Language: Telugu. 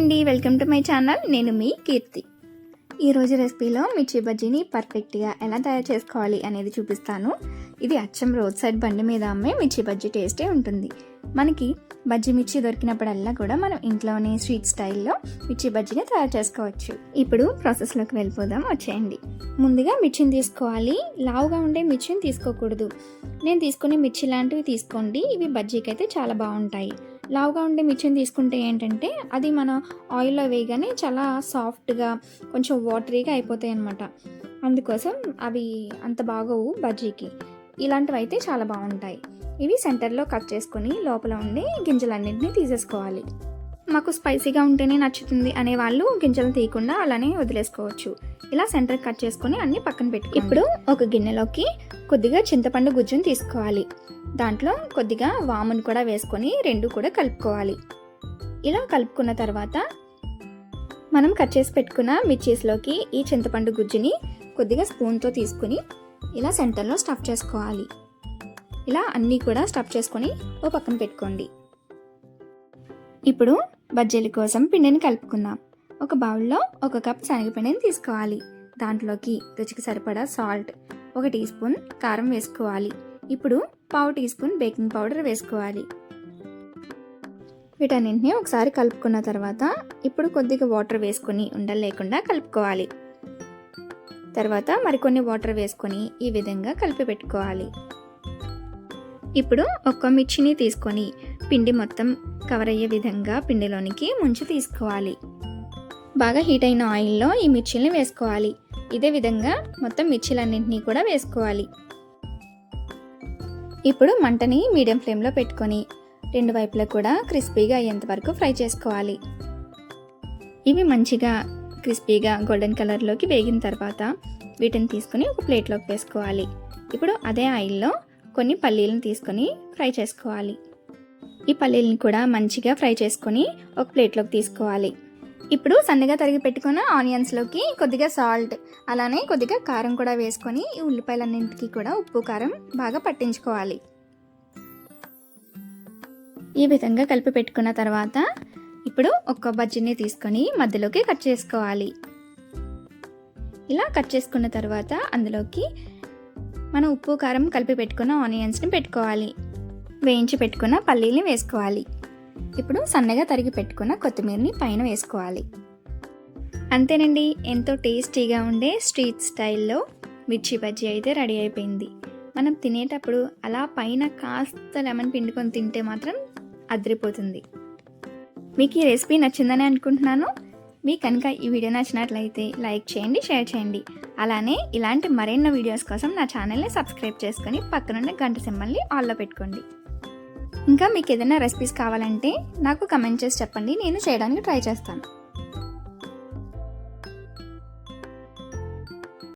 అండి వెల్కమ్ టు మై ఛానల్. నేను మీ కీర్తి. ఈరోజు రెసిపీలో మిర్చి బజ్జీని పర్ఫెక్ట్గా ఎలా తయారు చేసుకోవాలి అనేది చూపిస్తాను. ఇది అచ్చం రోడ్ సైడ్ బండి మీద అమ్మే మిర్చి బజ్జీ టేస్టే ఉంటుంది. మనకి బజ్జీ మిర్చి దొరికినప్పుడల్లా కూడా మనం ఇంట్లోనే స్వీట్ స్టైల్లో మిర్చి బజ్జీని తయారు చేసుకోవచ్చు. ఇప్పుడు ప్రాసెస్లోకి వెళ్ళిపోదాం వచ్చేయండి. ముందుగా మిర్చిని తీసుకోవాలి. లావుగా ఉండే మిర్చిని తీసుకోకూడదు. నేను తీసుకునే మిర్చి లాంటివి తీసుకోండి. ఇవి బజ్జీకి అయితే చాలా బాగుంటాయి. లావుగా ఉండే మిర్చిని తీసుకుంటే ఏంటంటే అది మన ఆయిల్లో వేయగానే చాలా సాఫ్ట్గా కొంచెం వాటరీగా అయిపోతాయి అనమాట అందుకోసం అవి అంత బాగోవు బజ్జీకి. ఇలాంటివి అయితే చాలా బాగుంటాయి. ఇవి సెంటర్లో కట్ చేసుకొని లోపల ఉండే గింజలన్నింటినీ తీసేసుకోవాలి. మాకు స్పైసీగా ఉంటేనే నచ్చుతుంది అనే వాళ్ళు గింజలు తీయకుండా అలానే వదిలేసుకోవచ్చు. ఇలా సెంటర్ కట్ చేసుకొని అన్ని పక్కన పెట్టుకో ఇప్పుడు ఒక గిన్నెలోకి కొద్దిగా చింతపండు గుజ్జును తీసుకోవాలి. దాంట్లో కొద్దిగా వామును కూడా వేసుకొని రెండు కూడా కలుపుకోవాలి. ఇలా కలుపుకున్న తర్వాత మనం కట్ చేసి పెట్టుకున్న మిర్చీస్లోకి ఈ చింతపండు గుజ్జుని కొద్దిగా స్పూన్తో తీసుకుని ఇలా సెంటర్లో స్టఫ్ చేసుకోవాలి. ఇలా అన్నీ కూడా స్టఫ్ చేసుకొని ఓ పక్కన పెట్టుకోండి. ఇప్పుడు బజ్జీల కోసం పిండిని కలుపుకుందాం. ఒక బౌల్లో ఒక కప్ శనగపిండిని తీసుకోవాలి. దాంట్లోకి రుచికి సరిపడా సాల్ట్ ఒక టీ స్పూన్ కారం వేసుకోవాలి. ఇప్పుడు పావు టీ స్పూన్ బేకింగ్ పౌడర్ వేసుకోవాలి. వీటన్నింటినీ ఒకసారి కలుపుకున్న తర్వాత ఇప్పుడు కొద్దిగా వాటర్ వేసుకొని ఉండలు లేకుండా కలుపుకోవాలి. తర్వాత మరికొన్ని వాటర్ వేసుకొని ఈ విధంగా కలిపి పెట్టుకోవాలి. ఇప్పుడు ఒక్క మిర్చిని తీసుకొని పిండి మొత్తం కవర్ అయ్యే విధంగా పిండిలోనికి ముంచి తీసుకోవాలి. బాగా హీట్ అయిన ఆయిల్లో ఈ మిర్చిల్ని వేసుకోవాలి. ఇదే విధంగా మొత్తం మిర్చిలన్నింటినీ కూడా వేసుకోవాలి. ఇప్పుడు మంటని మీడియం ఫ్లేమ్లో పెట్టుకొని రెండు వైపులా కూడా క్రిస్పీగా అయ్యేంత వరకు ఫ్రై చేసుకోవాలి. ఇవి మంచిగా క్రిస్పీగా గోల్డెన్ కలర్లోకి వేగిన తర్వాత వీటిని తీసుకొని ఒక ప్లేట్లోకి వేసుకోవాలి. ఇప్పుడు అదే ఆయిల్లో కొన్ని పల్లీలను తీసుకొని ఫ్రై చేసుకోవాలి. ఈ పల్లీలను కూడా మంచిగా ఫ్రై చేసుకొని ఒక ప్లేట్లోకి తీసుకోవాలి. ఇప్పుడు సన్నగా తరిగి పెట్టుకున్న ఆనియన్స్లోకి కొద్దిగా సాల్ట్ అలానే కొద్దిగా కారం కూడా వేసుకొని ఈ ఉల్లిపాయలన్నింటికి కూడా ఉప్పు కారం బాగా పట్టించుకోవాలి. ఈ విధంగా కలిపి పెట్టుకున్న తర్వాత ఇప్పుడు ఒక్క బజ్జీని తీసుకొని మధ్యలోకి కట్ చేసుకోవాలి. ఇలా కట్ చేసుకున్న తర్వాత అందులోకి మనం ఉప్పు కారం కలిపి పెట్టుకున్న ఆనియన్స్ని పెట్టుకోవాలి. వేయించి పెట్టుకున్న పల్లీని వేసుకోవాలి. ఇప్పుడు సన్నగా తరిగి పెట్టుకున్న కొత్తిమీరని పైన వేసుకోవాలి. అంతేనండి ఎంతో టేస్టీగా ఉండే స్ట్రీట్ స్టైల్లో మిర్చి బజ్జీ అయితే రెడీ అయిపోయింది. మనం తినేటప్పుడు అలా పైన కాస్త లెమన్ పిండుకొని తింటే మాత్రం అదిరిపోతుంది. మీకు ఈ రెసిపీ నచ్చిందని అనుకుంటున్నాను. మీకు కనుక ఈ వీడియో నచ్చినట్లయితే లైక్ చేయండి షేర్ చేయండి. అలానే ఇలాంటి మరెన్నో వీడియోస్ కోసం నా ఛానల్ని సబ్స్క్రైబ్ చేసుకొని పక్కనున్న గంట సింబల్ని ఆల్లో పెట్టుకోండి. ఇంకా మీకు ఏదైనా రెసిపీస్ కావాలంటే నాకు కమెంట్ చేసి చెప్పండి నేను చేయడానికి ట్రై చేస్తాను.